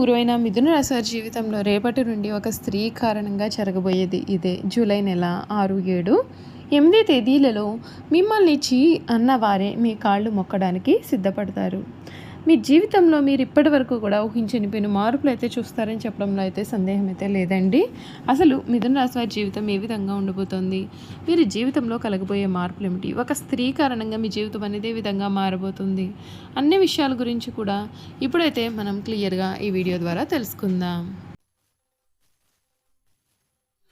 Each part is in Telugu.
గురువైన మిథున రాశి జీవితంలో రేపటి నుండి ఒక స్త్రీ కారణంగా జరగబోయేది ఇదే. జూలై నెల ఆరు ఏడు ఎనిమిది తేదీలలో మిమ్మల్ని చీ అన్నవారే మీ కాళ్ళు మొక్కడానికి సిద్ధపడతారు. మీ జీవితంలో మీరు ఇప్పటి వరకు కూడా ఊహించని పెను మార్పులు అయితే చూస్తారని చెప్పడంలో అయితే సందేహం అయితే లేదండి. అసలు మిథున రాశి వారి జీవితం ఏ విధంగా ఉండబోతోంది? మీరు జీవితంలో కలగబోయే మార్పులు ఏమిటి? ఒక స్త్రీ కారణంగా మీ జీవితం అనేది ఏ విధంగా మారబోతుంది? అన్ని విషయాల గురించి కూడా ఇప్పుడైతే మనం క్లియర్గా ఈ వీడియో ద్వారా తెలుసుకుందాం.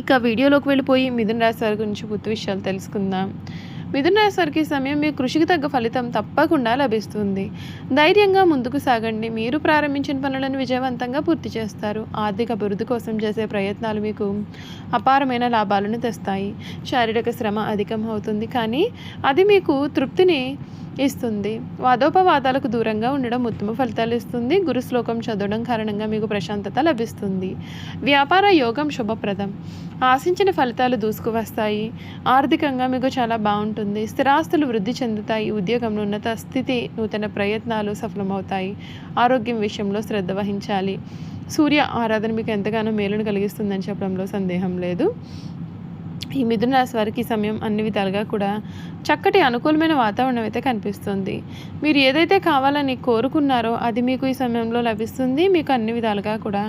ఇక వీడియోలోకి వెళ్ళిపోయి మిథున రాశి వారి గురించి పూర్తి విషయాలు తెలుసుకుందాం. మిథున రాశి సమయం మీ కృషికి తగ్గ ఫలితం తప్పకుండా లభిస్తుంది. ధైర్యంగా ముందుకు సాగండి. మీరు ప్రారంభించిన పనులను విజయవంతంగా పూర్తి చేస్తారు. ఆర్థిక అభివృద్ధి కోసం చేసే ప్రయత్నాలు మీకు అపారమైన లాభాలను తెస్తాయి. శారీరక శ్రమ అధికం అవుతుంది. కానీ అది మీకు తృప్తిని ఇస్తుంది. వాదోపవాదాలకు దూరంగా ఉండడం ఉత్తమ ఫలితాలు ఇస్తుంది. గురు శ్లోకం చదవడం కారణంగా మీకు ప్రశాంతత లభిస్తుంది. వ్యాపార యోగం శుభప్రదం. ఆశించిన ఫలితాలు దూసుకువస్తాయి. ఆర్థికంగా మీకు చాలా బాగుంటుంది. స్థిరాస్తులు వృద్ధి చెందుతాయి. ఉద్యోగంలో ఉన్నత స్థితి నూతన ప్రయత్నాలు సఫలమవుతాయి. ఆరోగ్యం విషయంలో శ్రద్ధ వహించాలి. సూర్య ఆరాధన మీకు ఎంతగానో మేలును కలిగిస్తుందని చెప్పడంలో సందేహం లేదు. ఈ మిథున రాశి వారికి సమయం అన్ని విధాలుగా కూడా చక్కటి అనుకూలమైన వాతావరణం అయితే కనిపిస్తుంది. మీరు ఏదైతే కావాలని కోరుకున్నారో అది మీకు ఈ సమయంలో లభిస్తుంది. మీకు అన్ని విధాలుగా కూడా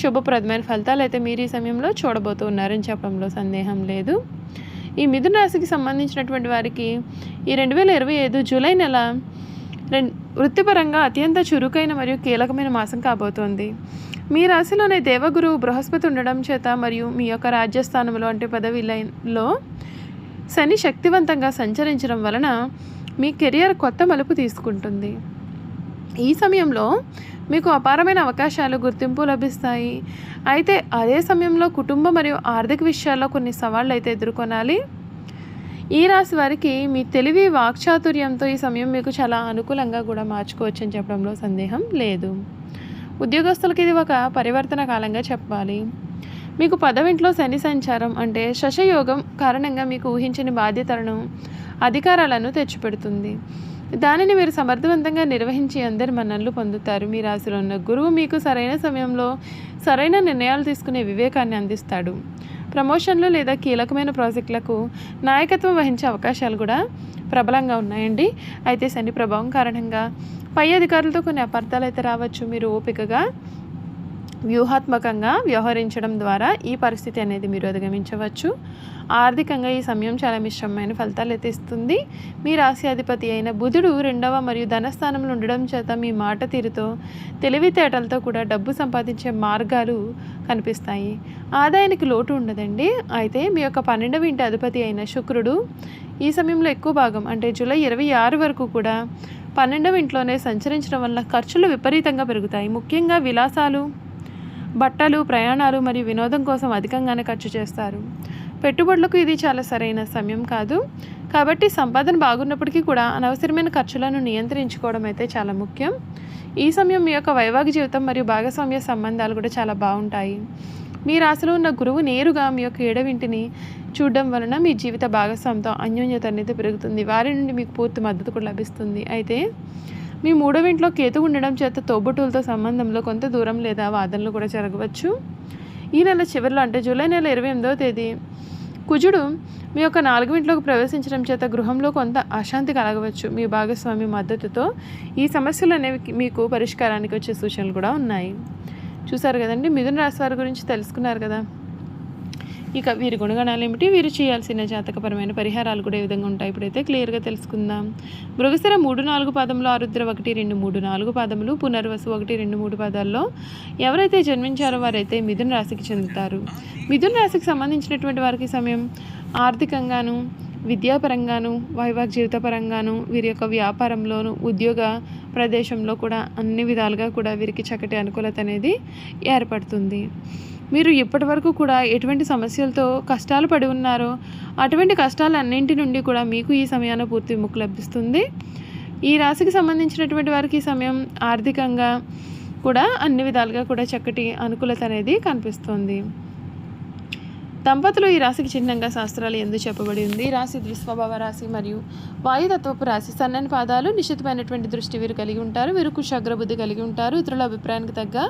శుభప్రదమైన ఫలితాలు అయితే మీరు ఈ సమయంలో చూడబోతున్నారని చెప్పడంలో సందేహం లేదు. ఈ మిథున రాశికి సంబంధించినటువంటి వారికి ఈ రెండు వేల ఇరవై ఐదు జూలై నెల రె వృత్తిపరంగా అత్యంత చురుకైన మరియు కీలకమైన మాసం కాబోతోంది. మీ రాశిలోనే దేవగురు బృహస్పతి ఉండడం చేత మరియు మీ యొక్క రాజ్యస్థానంలో అంటే పదవిలో శని శక్తివంతంగా సంచరించడం వలన మీ కెరియర్ కొత్త మలుపు తీసుకుంటుంది. ఈ సమయంలో మీకు అపారమైన అవకాశాలు గుర్తింపు లభిస్తాయి. అయితే అదే సమయంలో కుటుంబ మరియు ఆర్థిక విషయాల్లో కొన్ని సవాళ్ళు అయితే ఎదుర్కొనాలి. ఈ రాశి వారికి మీ తెలివి వాక్చాతుర్యంతో ఈ సమయం మీకు చాలా అనుకూలంగా కూడా మార్చుకోవచ్చు అని చెప్పడంలో సందేహం లేదు. ఉద్యోగస్తులకి ఇది ఒక పరివర్తన కాలంగా చెప్పాలి. మీకు పదవింట్లో శని సంచారం అంటే శశయోగం కారణంగా మీకు ఊహించని బాధ్యతలను అధికారాలను తెచ్చిపెడుతుంది. దానిని మీరు సమర్థవంతంగా నిర్వహించి అందరి మన్ననలు పొందుతారు. మీ రాశిలో ఉన్న గురువు మీకు సరైన సమయంలో సరైన నిర్ణయాలు తీసుకునే వివేకాన్ని అందిస్తాడు. ప్రమోషన్లు లేదా కీలకమైన ప్రాజెక్టులకు నాయకత్వం వహించే అవకాశాలు కూడా ప్రబలంగా ఉన్నాయండి. అయితే శని ప్రభావం కారణంగా పై అధికారులతో కొన్ని అపార్థాలు అయితే రావచ్చు. మీరు ఓపికగా వ్యూహాత్మకంగా వ్యవహరించడం ద్వారా ఈ పరిస్థితి అనేది మీరు అధిగమించవచ్చు. ఆర్థికంగా ఈ సమయం చాలా మిశ్రమమైన ఫలితాలు అయితే ఇస్తుంది. మీ రాశి అధిపతి అయిన బుధుడు రెండవ మరియు ధనస్థానంలో ఉండడం చేత మీ మాట తీరుతో తెలివితేటలతో కూడా డబ్బు సంపాదించే మార్గాలు కనిపిస్తాయి. ఆదాయానికి లోటు ఉండదండి. అయితే మీ యొక్క పన్నెండవ ఇంటి అధిపతి అయిన శుక్రుడు ఈ సమయంలో ఎక్కువ భాగం అంటే జూలై ఇరవై ఆరు వరకు కూడా పన్నెండవ ఇంట్లోనే సంచరించడం వల్ల ఖర్చులు విపరీతంగా పెరుగుతాయి. ముఖ్యంగా విలాసాలు బట్టలు ప్రయాణాలు మరియు వినోదం కోసం అధికంగానే ఖర్చు చేస్తారు. పెట్టుబడులకు ఇది చాలా సరైన సమయం కాదు. కాబట్టి సంపాదన బాగున్నప్పటికీ కూడా అనవసరమైన ఖర్చులను నియంత్రించుకోవడం అయితే చాలా ముఖ్యం. ఈ సమయం మీ యొక్క వైవాహిక జీవితం మరియు భాగస్వామ్య సంబంధాలు కూడా చాలా బాగుంటాయి. మీ రాశిలో ఉన్న గురువు నేరుగా మీ యొక్క ఏడవింటిని చూడడం వలన మీ జీవిత భాగస్వామితో అన్యోన్యత అనేది పెరుగుతుంది. వారి నుండి మీకు పూర్తి మద్దతు కూడా లభిస్తుంది. అయితే మీ మూడవ ఇంట్లో కేతు ఉండడం చేత తోబుట్టులతో సంబంధంలో కొంత దూరం లేదా వాదనలు కూడా జరగవచ్చు. ఈ నెల చివరిలో అంటే జూలై నెల ఇరవై ఎనిమిదవ తేదీ. కుజుడు మీ యొక్క నాలుగు ఇంట్లోకి ప్రవేశించడం చేత గృహంలో కొంత అశాంతి కలగవచ్చు. మీ భాగస్వామి మద్దతుతో ఈ సమస్యలు అనేవి మీకు పరిష్కారానికి వచ్చే సూచనలు కూడా ఉన్నాయి. చూసారు కదండి మిథున రాశి వారి గురించి తెలుసుకున్నారు కదా. ఇక వీరి గుణగణాలు ఏమిటి? వీరు చేయాల్సిన జాతకపరమైన పరిహారాలు కూడా ఏ విధంగా ఉంటాయి? ఇప్పుడైతే క్లియర్గా తెలుసుకుందాం. మృగశిర మూడు నాలుగు పాదంలో ఆరుద్ర ఒకటి రెండు మూడు నాలుగు పాదములు పునర్వసు ఒకటి రెండు మూడు పాదాల్లో ఎవరైతే జన్మించారో వారైతే మిథున రాశికి చెందుతారు. మిథున రాశికి సంబంధించినటువంటి వారికి సమయం ఆర్థికంగాను విద్యాపరంగాను వైవాహిక జీవితపరంగాను వీరి యొక్క వ్యాపారంలోను ఉద్యోగ ప్రదేశంలో కూడా అన్ని విధాలుగా కూడా వీరికి చక్కటి అనుకూలత అనేది ఏర్పడుతుంది. మీరు ఇప్పటి వరకు కూడా ఎటువంటి సమస్యలతో కష్టాలు పడి ఉన్నారో అటువంటి కష్టాలన్నింటి నుండి కూడా మీకు ఈ సమయాన పూర్తి ముక్కు లభిస్తుంది. ఈ రాశికి సంబంధించినటువంటి వారికి ఈ సమయం ఆర్థికంగా కూడా అన్ని విధాలుగా కూడా చక్కటి అనుకూలత అనేది కనిపిస్తుంది. దంపతులు ఈ రాశికి చిహ్నంగా శాస్త్రాలు ఎందుకు చెప్పబడి ఉంది? రాశి ద్విస్వభావ రాశి మరియు వాయుతత్వపు రాశి సన్నని పాదాలు నిశ్చితమైనటువంటి దృష్టి వీరు కలిగి ఉంటారు. వీరు కుశగ్రబుద్ధి కలిగి ఉంటారు. ఇతరుల అభిప్రాయానికి తగ్గ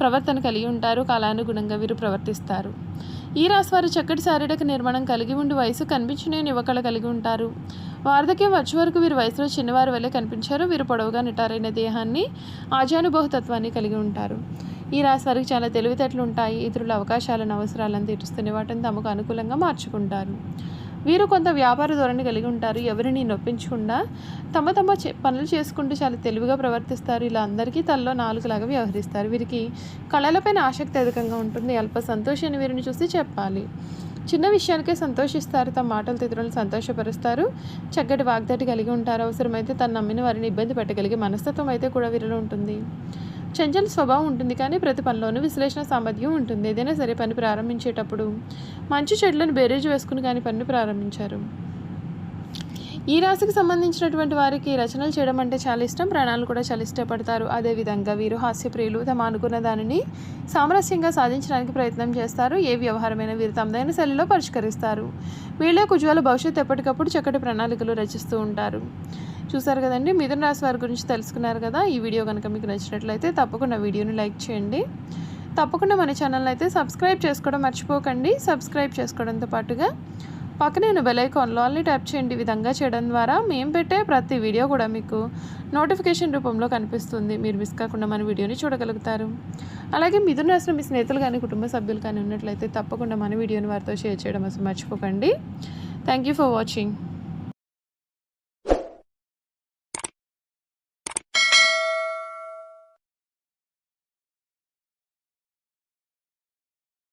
ప్రవర్తన కలిగి ఉంటారు. కాలానుగుణంగా వీరు ప్రవర్తిస్తారు. ఈ రాశి వారు చక్కటి శారీరక నిర్మాణం కలిగి ఉండి వయసు కనిపించిన యువకళ కలిగి ఉంటారు. వార్ధక్యం వచ్చే వరకు వీరు వయసులో చిన్నవారి వల్లే కనిపించారు. వీరు పొడవుగా నిటారైన దేహాన్ని ఆజానుభవతత్వాన్ని కలిగి ఉంటారు. ఈ రాశి వారికి చాలా తెలివితేటలు ఉంటాయి ఇతరుల అవకాశాలను అవసరాలను తీరుస్తున్న వాటిని తమకు అనుకూలంగా మార్చుకుంటారు. వీరు కొంత వ్యాపార ధోరణి కలిగి ఉంటారు. ఎవరిని నొప్పించకుండా తమ తమ చే- పనులు చేసుకుంటూ చాలా తెలివిగా ప్రవర్తిస్తారు. ఇలా అందరికీ తల్లో నాలుగులాగా వ్యవహరిస్తారు. వీరికి కళలపైన ఆసక్తి అధికంగా ఉంటుంది. అల్ప సంతోషాన్ని వీరిని చూసి చెప్పాలి. చిన్న విషయానికే సంతోషిస్తారు. తమ మాటలు ఇతరులను సంతోషపరుస్తారు. చక్కటి వాగ్దాటి కలిగి ఉంటారు. అవసరమైతే తను నమ్మిన వారిని ఇబ్బంది పెట్టగలిగే మనస్తత్వం అయితే కూడా వీరిలో ఉంటుంది. చంచల స్వభావం ఉంటుంది కానీ ప్రతి పనిలోనూ విశ్లేషణ సామర్థ్యం ఉంటుంది. ఏదైనా సరే పని ప్రారంభించేటప్పుడు మంచి చెట్లను బేరేజ్ వేసుకుని కానీ పనిని ప్రారంభించారు. ఈ రాశికి సంబంధించినటువంటి వారికి రచనలు చేయడం అంటే చాలా ఇష్టం. ప్రాణాలు కూడా చాలా ఇష్టపడతారు. అదేవిధంగా వీరు హాస్యప్రియులు తమ అనుకున్న దానిని సామరస్యంగా సాధించడానికి ప్రయత్నం చేస్తారు. ఏ వ్యవహారమైన వీరు తమదైన శైలిలో పరిష్కరిస్తారు. వీళ్ళే ఉజ్వల భవిష్యత్తు ఎప్పటికప్పుడు చక్కటి ప్రణాళికలు రచిస్తూ ఉంటారు. చూసారు కదండి మిథున రాశి వారి గురించి తెలుసుకున్నారు కదా ఈ వీడియో కనుక మీకు నచ్చినట్లయితే తప్పకుండా వీడియోని లైక్ చేయండి. తప్పకుండా మన ఛానల్ అయితే సబ్స్క్రైబ్ చేసుకోవడం మర్చిపోకండి. సబ్స్క్రైబ్ చేసుకోవడంతో పాటుగా పక్కనే ఉన్న బెల్ ఐకాన్లో అన్ని ట్యాప్ చేయండి. ఈ విధంగా చేయడం ద్వారా మేము పెట్టే ప్రతి వీడియో కూడా మీకు నోటిఫికేషన్ రూపంలో కనిపిస్తుంది. మీరు మిస్ కాకుండా మన వీడియోని చూడగలుగుతారు. అలాగే మిథున రాసిన మీ స్నేహితులు కానీ కుటుంబ సభ్యులు కానీ ఉన్నట్లయితే తప్పకుండా మన వీడియోని వారితో షేర్ చేయడం అసలు మర్చిపోకండి. Thank you for watching.